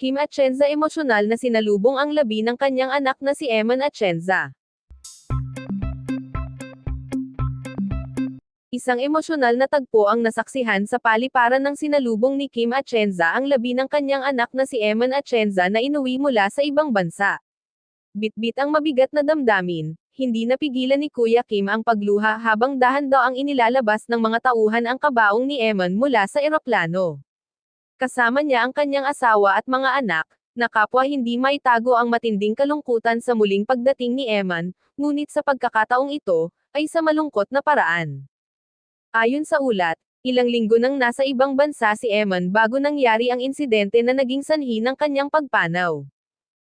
Kim Atienza emosyonal na sinalubong ang labi ng kanyang anak na si Eman Atienza. Isang emosyonal na tagpo ang nasaksihan sa paliparan ng sinalubong ni Kim Atienza ang labi ng kanyang anak na si Eman Atienza na inuwi mula sa ibang bansa. Bitbit ang mabigat na damdamin, hindi napigilan ni Kuya Kim ang pagluha habang dahan daw ang inilalabas ng mga tauhan ang kabaong ni Eman mula sa eroplano. Kasama niya ang kanyang asawa at mga anak, na kapwa hindi maitago ang matinding kalungkutan sa muling pagdating ni Eman, ngunit sa pagkakataong ito, ay sa malungkot na paraan. Ayon sa ulat, ilang linggo nang nasa ibang bansa si Eman bago nangyari ang insidente na naging sanhi ng kanyang pagpanaw.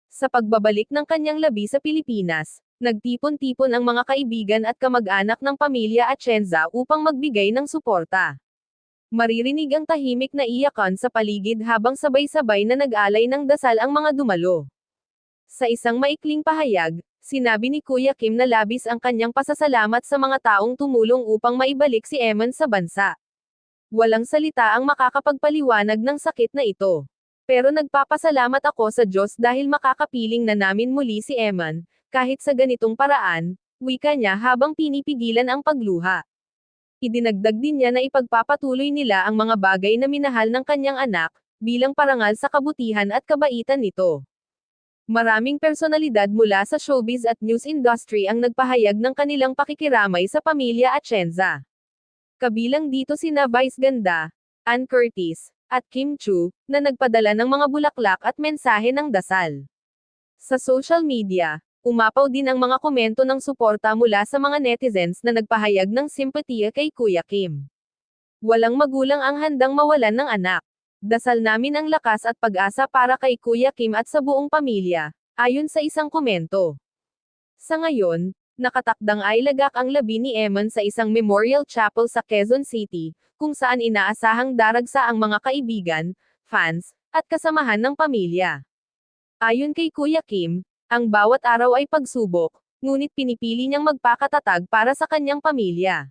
Sa pagbabalik ng kanyang labi sa Pilipinas, nagtipon-tipon ang mga kaibigan at kamag-anak ng pamilya Atienza upang magbigay ng suporta. Maririnig ang tahimik na iyakan sa paligid habang sabay-sabay na nag-alay ng dasal ang mga dumalo. Sa isang maikling pahayag, sinabi ni Kuya Kim na labis ang kanyang pasasalamat sa mga taong tumulong upang maibalik si Eman sa bansa. Walang salita ang makakapagpaliwanag ng sakit na ito. Pero nagpapasalamat ako sa Diyos dahil makakapiling na namin muli si Eman, kahit sa ganitong paraan, wika niya habang pinipigilan ang pagluha. Idinagdag din niya na ipagpapatuloy nila ang mga bagay na minahal ng kanyang anak, bilang parangal sa kabutihan at kabaitan nito. Maraming personalidad mula sa showbiz at news industry ang nagpahayag ng kanilang pakikiramay sa pamilya Atienza. Kabilang dito sina Vice Ganda, Ann Curtis, at Kim Chu, na nagpadala ng mga bulaklak at mensahe ng dasal. Sa social media, umapaw din ang mga komento ng suporta mula sa mga netizens na nagpahayag ng simpatiya kay Kuya Kim. Walang magulang ang handang mawalan ng anak. Dasal namin ang lakas at pag-asa para kay Kuya Kim at sa buong pamilya, ayon sa isang komento. Sa ngayon, nakatakdang ay lagak ang labi ni Eman sa isang memorial chapel sa Quezon City, kung saan inaasahang daragsa ang mga kaibigan, fans, at kasamahan ng pamilya. Ayon kay Kuya Kim, ang bawat araw ay pagsubok, ngunit pinipili niyang magpakatatag para sa kanyang pamilya.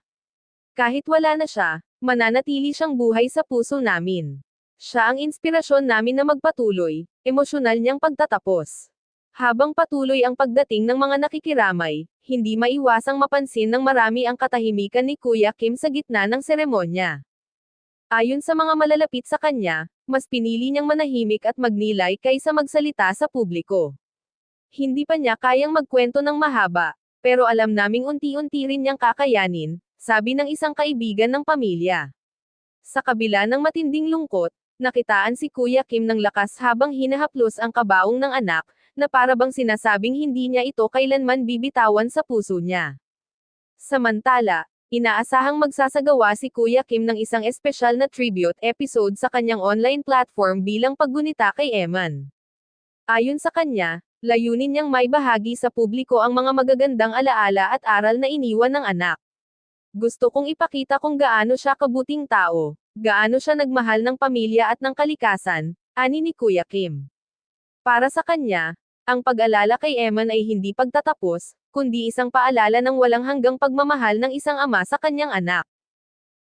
Kahit wala na siya, mananatili siyang buhay sa puso namin. Siya ang inspirasyon namin na magpatuloy, emosyonal niyang pagtatapos. Habang patuloy ang pagdating ng mga nakikiramay, hindi maiwasang mapansin ng marami ang katahimikan ni Kuya Kim sa gitna ng seremonya. Ayon sa mga malalapit sa kanya, mas pinili niyang manahimik at magnilay kaysa magsalita sa publiko. Hindi pa niya kayang magkwento ng mahaba, pero alam naming unti-unti rin niyang kakayanin, sabi ng isang kaibigan ng pamilya. Sa kabila ng matinding lungkot, nakitaan si Kuya Kim ng lakas habang hinahaplos ang kabaong ng anak, na parabang sinasabing hindi niya ito kailanman bibitawan sa puso niya. Samantala, inaasahang magsasagawa si Kuya Kim ng isang espesyal na tribute episode sa kanyang online platform bilang paggunita kay Eman. Ayon sa kanya, layunin niyang may bahagi sa publiko ang mga magagandang alaala at aral na iniwan ng anak. Gusto kong ipakita kung gaano siya kabuting tao, gaano siya nagmahal ng pamilya at ng kalikasan, ani ni Kuya Kim. Para sa kanya, ang pag-alala kay Eman ay hindi pagtatapos, kundi isang paalala ng walang hanggang pagmamahal ng isang ama sa kanyang anak.